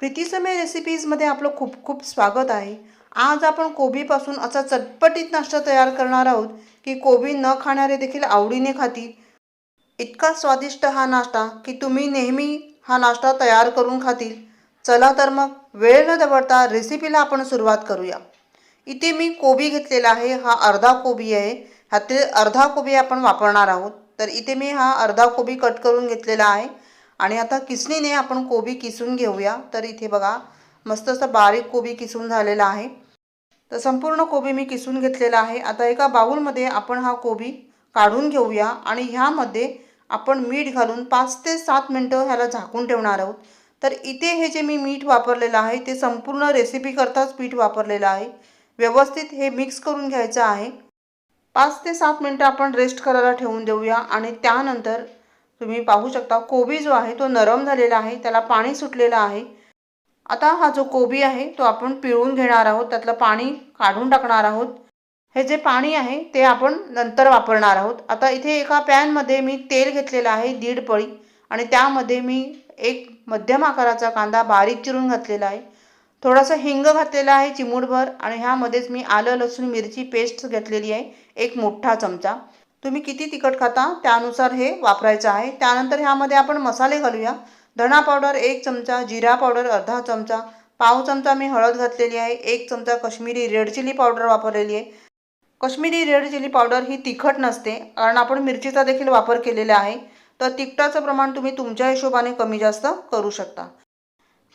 प्रीती समय रेसिपीजमध्ये आपलं खूप खूप स्वागत आहे. आज आपण कोबीपासून असा चटपटीत नाश्ता तयार करणार आहोत की कोबी न खाणारे देखील आवडीने खातील. इतका स्वादिष्ट हा नाश्ता की तुम्ही नेहमी हा नाश्ता तयार करून खातील. चला तर मग वेळ न दवडता रेसिपीला आपण सुरुवात करूया. इथे मी कोबी घेतलेला आहे हा अर्धा कोबी आहे. ह्यातील अर्धा कोबी आपण वापरणार आहोत. तर इथे मी हा अर्धा कोबी कट करून घेतलेला आहे. आणि आता किसणीने आपण कोबी किसून घेऊया. तर इथे बघा मस्त असं बारीक कोबी किसून झालेला आहे. तर संपूर्ण कोबी मी किसून घेतलेला आहे. आता एका बाउलमध्ये आपण हा कोबी काढून घेऊया आणि ह्यामध्ये आपण मीठ घालून पाच ते सात मिनटं ह्याला झाकून ठेवणार आहोत. तर इथे हे जे मी मीठ वापरलेलं आहे ते संपूर्ण रेसिपीकरताच पीठ वापरलेलं आहे. व्यवस्थित हे मिक्स करून घ्यायचं आहे. पाच ते सात मिनटं आपण रेस्ट करायला ठेवून देऊया आणि त्यानंतर तुम्ही पाहू शकता कोबी जो आहे तो नरम झालेला आहे त्याला पाणी सुटलेलं आहे. आता हा जो कोबी आहे तो आपण पिळून घेणार आहोत त्यातलं पाणी काढून टाकणार आहोत. हे जे पाणी आहे ते आपण नंतर वापरणार आहोत. आता इथे एका पॅनमध्ये मी तेल घेतलेलं आहे दीड पळी आणि त्यामध्ये मी एक मध्यम आकाराचा कांदा बारीक चिरून घातलेला आहे. थोडासा हिंग घातलेला आहे चिमूटभर आणि ह्यामध्येच मी आलं लसूण मिरची पेस्ट घेतलेली आहे एक मोठा चमचा. तुम्ही किती तिखट खाता त्यानुसार हे वापरायचं आहे. त्यानंतर ह्यामध्ये आपण मसाले घालूया. धणा पावडर एक चमचा जिरा पावडर अर्धा चमचा पाव चमचा मी हळद घातलेली आहे एक चमचा कश्मीरी रेड चिली पावडर वापरलेली आहे. कश्मीरी रेड चिली पावडर ही तिखट नसते कारण आपण मिरचीचा देखील वापर केलेला आहे. तर तिखटाचं प्रमाण तुम्ही तुमच्या हिशोबाने कमी जास्त करू शकता.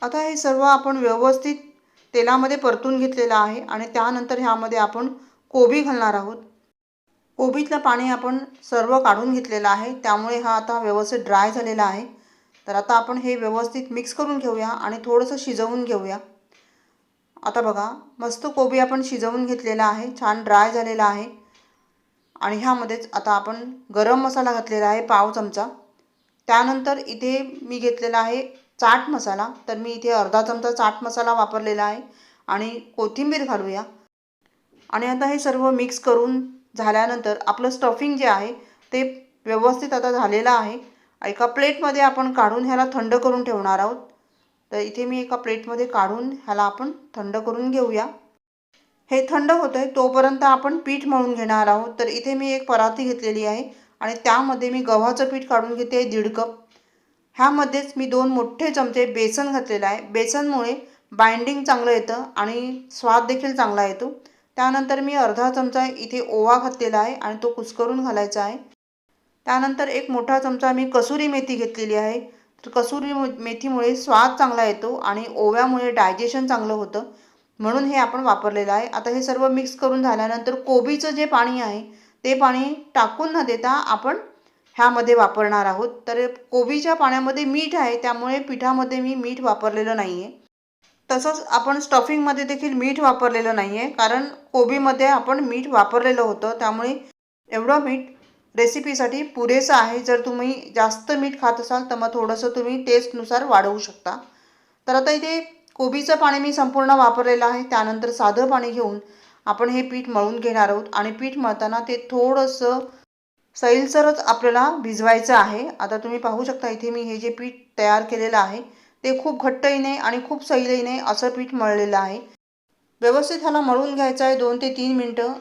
आता हे सर्व आपण व्यवस्थित तेलामध्ये परतून घेतलेलं आहे आणि त्यानंतर ह्यामध्ये आपण कोबी घालणार आहोत. कोबीतलं पाणी आपण सर्व काढून घेतलेलं आहे. त्यामुळे हा आता व्यवस्थित ड्राय झालेला आहे. तर आता आपण हे व्यवस्थित मिक्स करून घेऊया आणि थोडंसं शिजवून घेऊया. आता बघा मस्त कोबी आपण शिजवून घेतलेला आहे. छान ड्राय झालेला आहे. आणि ह्यामध्येच आता आपण गरम मसाला घातलेला आहे पाव चमचा. त्यानंतर इथे मी घेतलेला आहे चाट मसाला. तर मी इथे अर्धा चमचा चाट मसाला वापरलेला आहे. आणि कोथिंबीर घालूया. आणि आता हे सर्व मिक्स करून झाल्यानंतर आपलं स्टफिंग जे आहे ते व्यवस्थित आता झालेलं आहे. एका प्लेटमध्ये आपण काढून ह्याला थंड करून ठेवणार आहोत. तर इथे मी एका प्लेटमध्ये काढून ह्याला आपण थंड करून घेऊया. हे थंड होतं आहे तोपर्यंत आपण पीठ मळून घेणार आहोत. तर इथे मी एक पराती घेतलेली आहे आणि त्यामध्ये मी गव्हाचं पीठ काढून घेते आहे दीड कप. ह्यामध्येच मी दोन मोठे चमचे बेसन घातलेलं आहे. बेसनमुळे बाइंडिंग चांगलं येतं आणि स्वाद देखील चांगला येतो. त्यानंतर मी अर्धा चमचा इथे ओवा घातलेला आहे आणि तो कुस्करून घालायचा आहे. त्यानंतर एक मोठा चमचा मी कसुरी मेथी घेतलेली आहे. तर कसुरी मेथीमुळे स्वाद चांगला येतो आणि ओव्यामुळे डायजेशन चांगलं होतं. म्हणून हे आपण वापरलेलं आहे. आता हे सर्व मिक्स करून झाल्यानंतर कोबीचं जे पाणी आहे ते पाणी टाकून न देता आपण ह्यामध्ये वापरणार आहोत. तर कोबीच्या पाण्यामध्ये मीठ आहे त्यामुळे पिठामध्ये मी मीठ वापरलेलं नाही आहे तसंच आपण स्टफिंगमध्ये देखील मीठ वापरलेलं नाही आहे कारण कोबीमध्ये आपण मीठ वापरलेलं होतं. त्यामुळे एवढं मीठ रेसिपीसाठी पुरेसं आहे. जर तुम्ही जास्त मीठ खात असाल तर मग थोडंसं तुम्ही टेस्टनुसार वाढवू शकता. तर आता इथे कोबीचं पाणी मी संपूर्ण वापरलेलं आहे. त्यानंतर साधं पाणी घेऊन आपण हे पीठ मळून घेणार आहोत. आणि पीठ मळताना ते थोडंसं सैलसरच आपल्याला भिजवायचं आहे. आता तुम्ही पाहू शकता इथे मी हे जे पीठ तयार केलेलं आहे ते खूप घट्टही नाही आणि खूप सैलही नाही असं पीठ मळलेलं आहे. व्यवस्थित ह्याला मळून घ्यायचं आहे दोन ते तीन मिनटं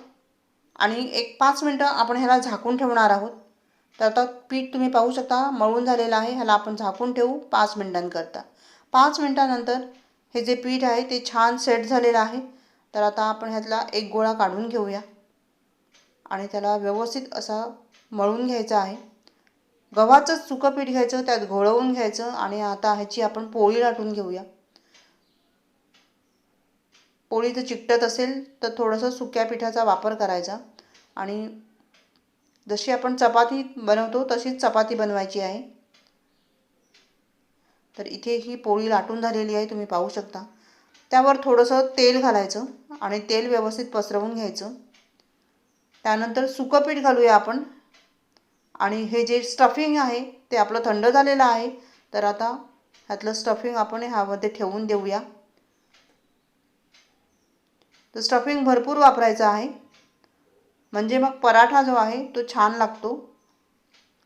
आणि एक पाच मिनटं आपण ह्याला झाकून ठेवणार आहोत. तर आता पीठ तुम्ही पाहू शकता मळून झालेलं आहे. ह्याला आपण झाकून ठेवू पाच मिनटांकरता. पाच मिनटानंतर हे जे पीठ आहे ते छान सेट झालेलं आहे. तर आता आपण ह्यातला एक गोळा काढून घेऊया आणि त्याला व्यवस्थित असा मळून घ्यायचा आहे. गव्हाचंच सुकं पीठ घ्यायचं त्यात घोळवून घ्यायचं आणि आता ह्याची आपण पोळी लाटून घेऊया. पोळी जर चिकटत असेल तर थोडंसं सुक्या पिठाचा वापर करायचा आणि जशी आपण चपाती बनवतो तशीच चपाती बनवायची आहे. तर इथे ही पोळी लाटून झालेली आहे तुम्ही पाहू शकता. त्यावर थोडंसं तेल घालायचं आणि तेल व्यवस्थित पसरवून घ्यायचं. त्यानंतर सुकं पीठ घालूया आपण. आणि हे जे स्टफिंग आहे ते आपलं थंड झालेलं आहे. तर आता ह्यातलं स्टफिंग आपण ह्यामध्ये ठेवून देऊया. तर स्टफिंग भरपूर वापरायचं आहे. म्हणजे मग पराठा जो आहे तो छान लागतो.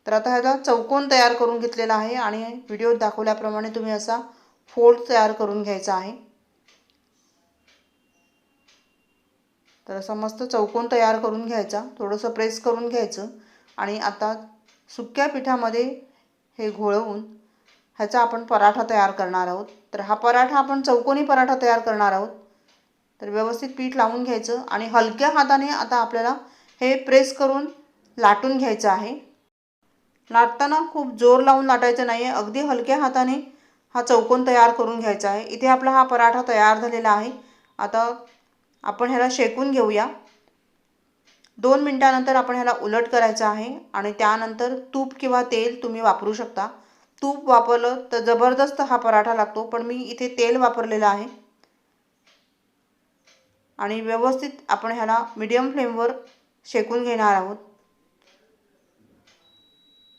तर आता ह्याचा चौकोन तयार करून घेतलेला आहे आणि व्हिडिओत दाखवल्याप्रमाणे तुम्ही असा फोल्ड तयार करून घ्यायचा आहे. तर असं मस्त चौकोन तयार करून घ्यायचा. थोडंसं प्रेस करून घ्यायचं. आणि आता सुक्या पिठामध्ये हे घोळवून ह्याचा आपण पराठा तयार करणार आहोत. तर हा पराठा आपण चौकोनी पराठा तयार करणार आहोत. तर व्यवस्थित पीठ लावून घ्यायचं आणि हलक्या हाताने आता आपल्याला हे प्रेस करून लाटून घ्यायचं आहे. लाटताना खूप जोर लावून लाटायचं नाही आहे अगदी हलक्या हाताने हा चौकोन तयार करून घ्यायचा आहे. इथे आपला हा पराठा तयार झालेला आहे. आता आपण ह्याला शेकून घेऊया. दोन मिनटानंतर आपण ह्याला उलट करायचं आहे आणि त्यानंतर तूप किंवा तेल तुम्ही वापरू शकता. तूप वापरलं तर जबरदस्त हा पराठा लागतो पण मी इथे तेल वापरलेलं आहे. आणि व्यवस्थित आपण ह्याला मीडियम फ्लेमवर शेकून घेणार आहोत.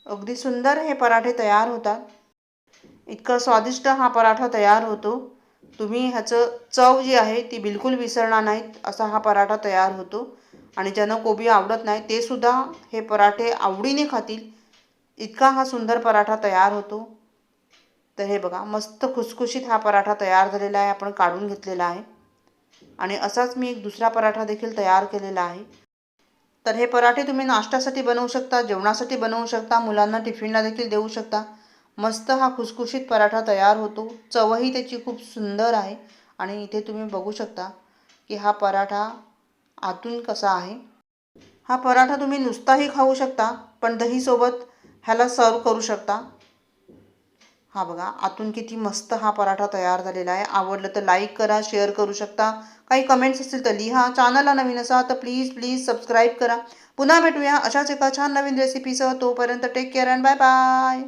अगदी सुंदर हे पराठे तयार होतात. इतकं स्वादिष्ट हा पराठा तयार होतो. तुम्ही ह्याचं चव जी आहे ती बिलकुल विसरणार नाहीत असा हा पराठा तयार होतो. आणि ज्यांना कोबी आवडत नाही ते सुद्धा हे पराठे आवडीने खातील. इतका हा सुंदर पराठा तयार होतो. तर हे बघा मस्त खुसखुशीत हा पराठा तयार झालेला आहे आपण काढून घेतलेला आहे. आणि असाच मी एक दुसरा पराठा देखील तयार केलेला आहे. तर हे पराठे तुम्ही नाश्त्यासाठी बनवू शकता जेवणासाठी बनवू शकता मुलांना टिफिनला देखील देऊ शकता. मस्त हा खुसखुशीत पराठा तयार होतो. चवही त्याची खूप सुंदर आहे. आणि इथे तुम्ही बघू शकता की हा पराठा आतून कसा आहे? हा पराठा तुम्ही नुसताही खाऊ शकता पण दहीसोबत ह्याला सर्व करू शकता. हा बघा आतून किती मस्त हा पराठा तयार झालेला आहे. आवडलं तर लाईक करा शेअर करू शकता. काही कमेंट्स असतील तर लिहा. चॅनलला नवीन असा तर प्लीज प्लीज सबस्क्राईब करा. पुन्हा भेटूया अशाच एका छान नवीन रेसिपीसह तोपर्यंत take care and bye bye